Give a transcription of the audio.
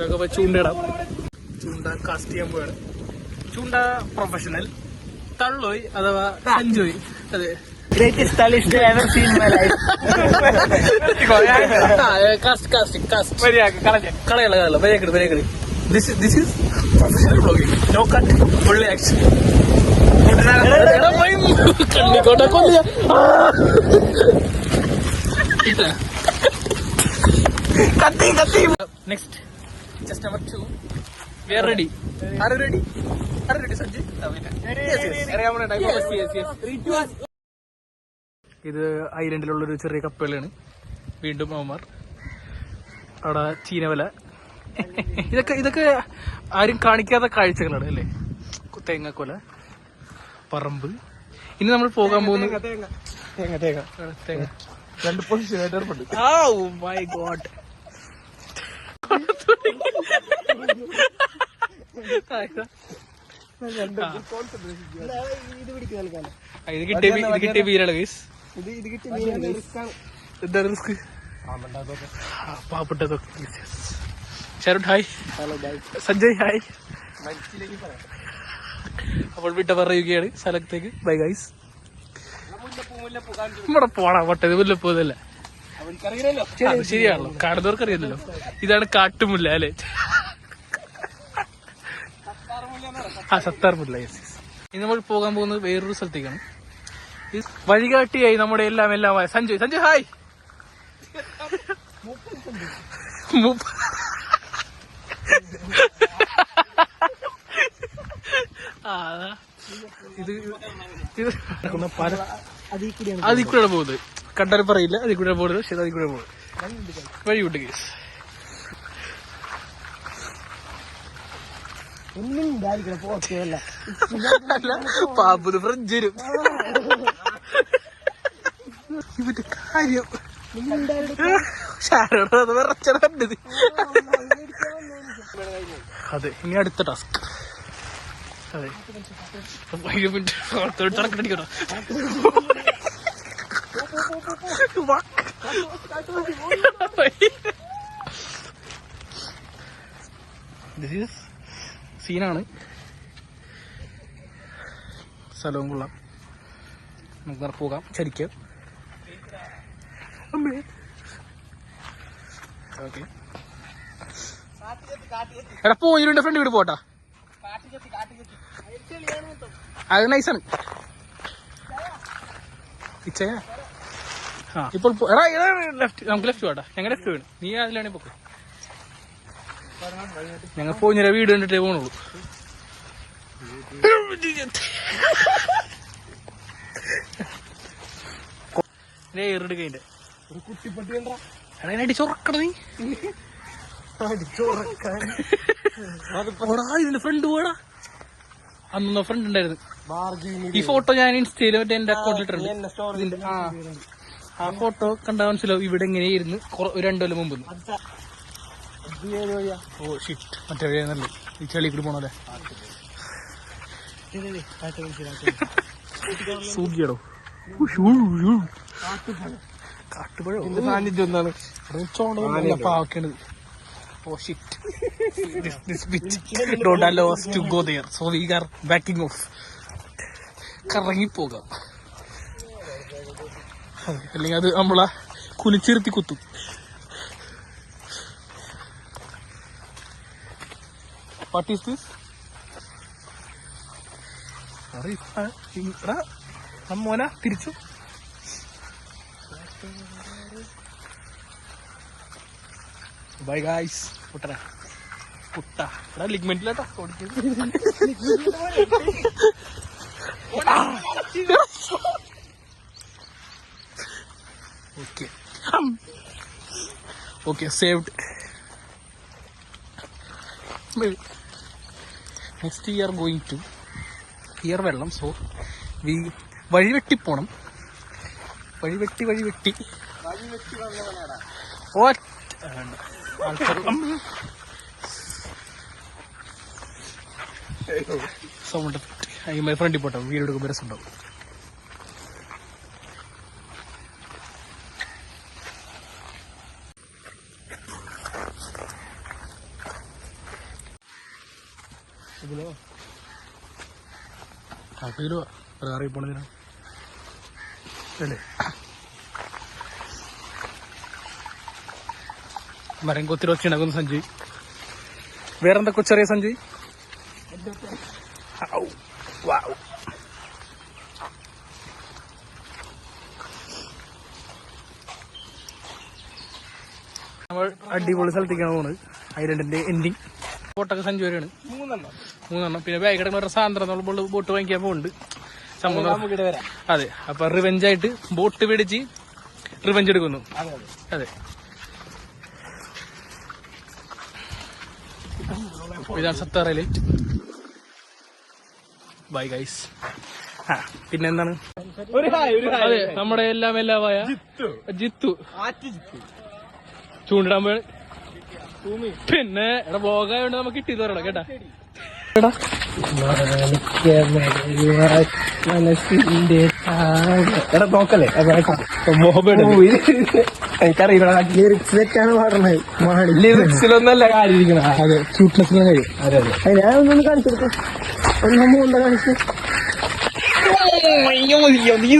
ഇതൊക്കെ പോയി ചൂണ്ടയിടാം. ചൂണ്ട കാസ്റ്റ് ചെയ്യാൻ പോവാണ്. ചൂണ്ട പ്രൊഫഷണൽ തള്ളോയ് അഥവാ സഞ്ജോയ് അതെ. Greatest stylish I ever seen in my life. Cast cast cast കളയല്ല കളയല്ല. വരേക്കട് വരേക്കട് this this is professional blogging no cut fully action കണ്ണിക്കോട്ടെ കൊല്ലിയ കത്തി കത്തി. Next just number two we are ready are ready are ready Sanjay ഇത് ഐലൻഡിലുള്ള ഒരു ചെറിയ കപ്പലാണ്. വീണ്ടും അവന്മാർ. അവിടെ ചീനവല. ഇതൊക്കെ ഇതൊക്കെ ആരും കാണിക്കാത്ത കാഴ്ചകളാണ് അല്ലേ? തേങ്ങക്കൊല പറമ്പ്. ഇനി നമ്മൾ പോകാൻ പോകുന്നത് തേങ്ങ തേങ്ങ. തേങ്ങ രണ്ട് position my Oh my god. ഇത് ഇത് കിട്ടിയ ഇത് കിട്ടിയ വീരാണ് ഗൈസ് ഇത് ഇത് കിട്ടി എന്താ റിസ്ക്? പാവപ്പെട്ടതൊക്കെ ഹായ്. സഞ്ജയ് ഹായ്. അപ്പോൾ വിട്ട പറയുകയാണ് സ്ഥലത്തേക്ക്. ബൈ ഗൈസ് ഇവിടെ പോണാ പൊട്ടത് മുല്ലപ്പൂതല്ലേ ശരിയാണല്ലോ. കാണുന്നവർക്ക് അറിയാമല്ലോ ഇതാണ് കാട്ടുമുല്ല അല്ലേ? ആ സത്താർ മുല്ല യെസ് യെസ് ഇനി നമ്മൾ പോകാൻ പോകുന്നത് വേറൊരു സ്ഥലത്തേക്കാണ്. വഴികാട്ടിയായി നമ്മുടെ എല്ലാം എല്ലാമായ സഞ്ജയ് സഞ്ജയ് ഹായ് ഇത് അതിൽ കൂടെയാണ് പോകുന്നത്. കണ്ടാൽ പറയില്ല അതിൽ കൂടെ പോകുന്നത്. പക്ഷെ അതിൽ കൂടെ പോകുന്നത്. വഴി വിട്ട് കേസ് ഒന്നും ഇതായിരിക്കണം പോസ്റ്റല്ല ഫ്രിഡ്ജ് വരും. ഇവന്റെ കാര്യം. ഷാരോട് കണ്ടത്. അതെ ഇനി അടുത്ത ടാസ്ക് അതെ. ദിസ് ഈസ് സീനാണ് സ്ഥലവും കൊള്ളാം. നമുക്ക് നേരെ പോകാം. ഓക്കെ. എടാ പോയിട്ടുണ്ട് ഫ്രണ്ട് വീട് പോട്ടാ. അത് നൈസാണ് ഇച്ചയാ? ആ. ഇപ്പോൾ എടാ ലെഫ്റ്റ് നമുക്ക് ലെഫ്റ്റ് പോട്ടാ ഞങ്ങൾ ലെഫ്റ്റ് വീണ്. നീ അതിലാണെങ്കിൽ പൊക്കോ. ഞങ്ങൾ പോഞ്ഞിര വീട് കണ്ടിട്ടേ പോണുള്ളൂ. ഏറെടുക്കതിന്റെ ഒരു കുട്ടിപ്പട്ടി അതിനെ അടിച്ചുറക്കട നീ. ഇതിന്റെ ഫ്രണ്ട് പോടാ അന്ന് ഫ്രണ്ട് ഉണ്ടായിരുന്നു. ഈ ഫോട്ടോ ഞാൻ ഇൻസ്റ്റയിൽ മറ്റേ എന്റെ അക്കൗണ്ടിൽ ഇട്ടിട്ടുണ്ട്. ആ. ഫോട്ടോ കണ്ടാൽ മനസ്സിലാവും ഇവിടെ എങ്ങനെയായിരുന്നു. രണ്ടു കൊല്ലം മുമ്പ്. ഓ ഷിറ്റ് മറ്റേ വഴിയാന്നല്ലേ ഈ ചെളി കൂടി പോണല്ലേ സൂചിയടോ? കാട്ടുപഴോ. എന്റെ സാന്നിധ്യം എന്താണ്? ചോണ്ടല്ല പാവക്കേണ്ടത്. ഓ shit this bitch don't allow us to go there. So we are backing off. കറങ്ങി പോകാം അല്ലെങ്കിൽ അത് നമ്മളെ കുലിച്ചിരുത്തി കുത്തും. വാട്ട് ഈസ് ദിസ് മോന തിരിച്ചു. ബൈ ഗായ്സ് പുട്ടറ പുട്ട എടാ ലിഗ്മെന്റിലാട്ടോ okay okay saved next year going to year വെള്ളം സോ വി വഴി വെട്ടി പോണം. വഴി വെട്ടി വഴി വെട്ടി മൈ ആൾക്കാർ വീട് എടുക്കുമ്പോൾ രസം പോട്ടെ മരം കൊത്തിരി വെച്ചിണകുന്നു സഞ്ജയ് വേറെന്താ കൊച്ചറിയ സഞ്ജയ്. നമ്മൾ അടിപൊളി സ്ഥലത്തേക്കാണ് പോകുന്നത് ഐലൻഡിന്റെ എൻഡിങ് ബോട്ടൊക്കെ സഞ്ചുവരാണ് മൂന്നെണ്ണം. മൂന്നെണ്ണം. പിന്നെ ബാഗ് കിടക്കുന്ന സാന്ദ്രം നമ്മൾ ബോട്ട് വാങ്ങിക്കാൻ പോകുന്നുണ്ട് സംഭവം അതെ. അപ്പൊ റിവെഞ്ച് ആയിട്ട് ബോട്ട് പിടിച്ച് റിവെഞ്ച് എടുക്കുന്നു. അതെ ഇതാണ് സത്താറയിൽ. ബൈ ഗൈസ് പിന്നെന്താണ്? ഒരു ഒരു അതെ നമ്മുടെ എല്ലാം എല്ലാമായ ജിത്തു. ചൂണ്ടിടാൻ പോയ. പിന്നെ എടാ ബ്ലോഗായോണ്ട് നമുക്ക് കിട്ടി തരണം കേട്ടാ? എടാ എടാ നോക്കല്ലേ എനിക്കറിയില്ല ലിറിക്സ് ലിറിക്സിലൊന്നല്ല കാര്യം അതെ അതെ. അതെ ഞാൻ ഒന്നൊന്ന് കാണിച്ചു. അയ്യോ നീ